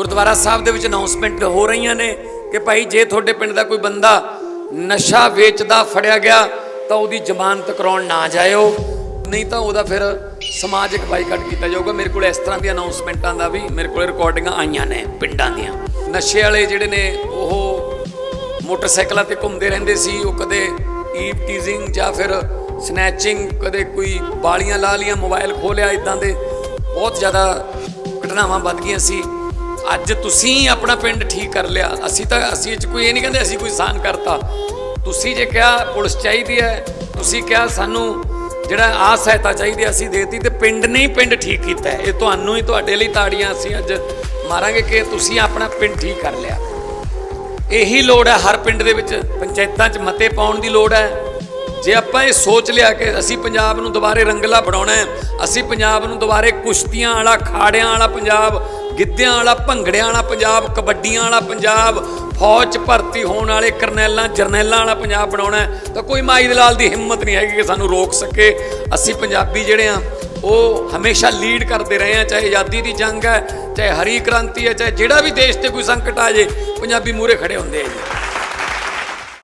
ਗੁਰਦੁਆਰਾ ਸਾਹਿਬ ਦੇ ਵਿੱਚ ਅਨਾਉਂਸਮੈਂਟ ਹੋ ਰਹੀਆਂ ਨੇ ਕਿ ਭਾਈ ਜੇ ਤੁਹਾਡੇ ਪਿੰਡ ਦਾ ਕੋਈ ਬੰਦਾ ਨਸ਼ਾ ਵੇਚਦਾ, ਫੜਿਆ ਗਿਆ, ਤਾਂ ਉਹਦੀ ਜ਼ਮਾਨਤ ਕਰਾਉਣ ਨਾ ਜਾਇਓ। ਨਹੀਂ ਤਾਂ ਉਹਦਾ ਫਿਰ ਸਮਾਜਿਕ ਬਾਈਕਾਟ ਕੀਤਾ ਜਾਊਗਾ। ਮੇਰੇ ਕੋਲ ਇਸ ਤਰ੍ਹਾਂ ਦੀਆਂ ਅਨਾਉਂਸਮੈਂਟਾਂ ਦਾ ਵੀ ਮੇਰੇ ਕੋਲ ਰਿਕਾਰਡਿੰਗਾਂ ਆਈਆਂ ਨੇ ਪਿੰਡਾਂ ਦੀਆਂ। ਨਸ਼ੇ ਵਾਲੇ ਜਿਹੜੇ ਨੇ, ਉਹ ਮੋਟਰਸਾਈਕਲਾਂ ਤੇ ਘੁੰਮਦੇ ਰਹਿੰਦੇ ਸੀ। ਉਹ ਕਦੇ ਈਵ ਟੀਜ਼ਿੰਗ ਜਾਂ ਫਿਰ ਸਨੈਚਿੰਗ, ਕਦੇ ਕੋਈ ਬਾਲੀਆਂ ਲਾ ਲੀਆਂ ਮੋਬਾਈਲ ਖੋਲਿਆ ਇਦਾਂ ਦੇ ਬਹੁਤ ਜ਼ਿਆਦਾ ਘਟਨਾਵਾਂ ਵੱਧ ਗਈਆਂ ਸੀ। ਅੱਜ ਤੁਸੀਂ ਆਪਣਾ ਪਿੰਡ ਠੀਕ ਕਰ ਲਿਆ। ਅਸੀਂ ਤਾਂ ਅਸੀਂ ਇਹ 'ਚ ਕੋਈ ਇਹ ਨਹੀਂ ਕਹਿੰਦੇ ਅਸੀਂ ਕੋਈ ਸਾਨ ਕਰਤਾ। ਤੁਸੀਂ ਜੇ ਕਿਹਾ ਪੁਲਿਸ ਚਾਹੀਦੀ ਹੈ ਤੁਸੀਂ ਕਿਹਾ ਸਾਨੂੰ ਜਿਹੜਾ ਆ ਸਹਾਇਤਾ ਚਾਹੀਦੀ ਹੈ, ਅਸੀਂ ਦੇਤੀ ਤੇ ਪਿੰਡ ਨੇ ਹੀ ਪਿੰਡ ਠੀਕ ਕੀਤਾ ਇਹ ਤੁਹਾਨੂੰ ਹੀ ਤੁਹਾਡੇ ਲਈ ਤਾੜੀਆਂ ਅਸੀਂ ਅੱਜ ਮਾਰਾਂਗੇ ਕਿ ਤੁਸੀਂ ਆਪਣਾ ਪਿੰਡ ਠੀਕ ਕਰ ਲਿਆ। ਇਹੀ ਲੋੜ ਹੈ ਹਰ ਪਿੰਡ ਦੇ ਵਿੱਚ। ਪੰਚਾਇਤਾਂ 'ਚ ਮਤੇ ਪਾਉਣ ਦੀ ਲੋੜ ਹੈ। ਜੇ ਆਪਾਂ ਇਹ ਸੋਚ ਲਿਆ ਕਿ ਅਸੀਂ ਪੰਜਾਬ ਨੂੰ ਦੁਬਾਰੇ ਰੰਗਲਾ ਬਣਾਉਣਾ ਹੈ, ਅਸੀਂ ਪੰਜਾਬ ਨੂੰ ਦੁਬਾਰੇ ਕੁਸ਼ਤੀਆਂ ਵਾਲਾ, ਖਾੜਿਆਂ ਵਾਲਾ ਪੰਜਾਬ, ਗਿੱਧਿਆਂ ਵਾਲਾ, ਭੰਗੜਿਆਂ ਵਾਲਾ ਪੰਜਾਬ, ਕਬੱਡੀਆਂ ਵਾਲਾ ਪੰਜਾਬ, ਫੌਜ 'ਚ ਭਰਤੀ ਹੋਣ ਵਾਲੇ ਕਰਨੈਲਾਂ, ਜਰਨੈਲਾਂ ਵਾਲਾ ਪੰਜਾਬ ਬਣਾਉਣਾ ਤਾਂ ਕੋਈ ਮਾਈ ਦਲਾਲ ਦੀ ਹਿੰਮਤ ਨਹੀਂ ਹੈਗੀ ਕਿ ਸਾਨੂੰ ਰੋਕ ਸਕੇ। ਅਸੀਂ ਪੰਜਾਬੀ ਜਿਹੜੇ ਆ ਉਹ ਹਮੇਸ਼ਾ ਲੀਡ ਕਰਦੇ ਰਹੇ ਆ ਚਾਹੇ ਆਜ਼ਾਦੀ ਦੀ ਜੰਗ ਹੈ, ਚਾਹੇ ਹਰੀ ਕ੍ਰਾਂਤੀ ਹੈ, ਚਾਹੇ ਜਿਹੜਾ ਵੀ ਦੇਸ਼ ਤੇ ਕੋਈ ਸੰਕਟ ਆ ਜੇ, ਪੰਜਾਬੀ ਮੂਹਰੇ ਖੜੇ ਹੁੰਦੇ ਆ ਜੀ।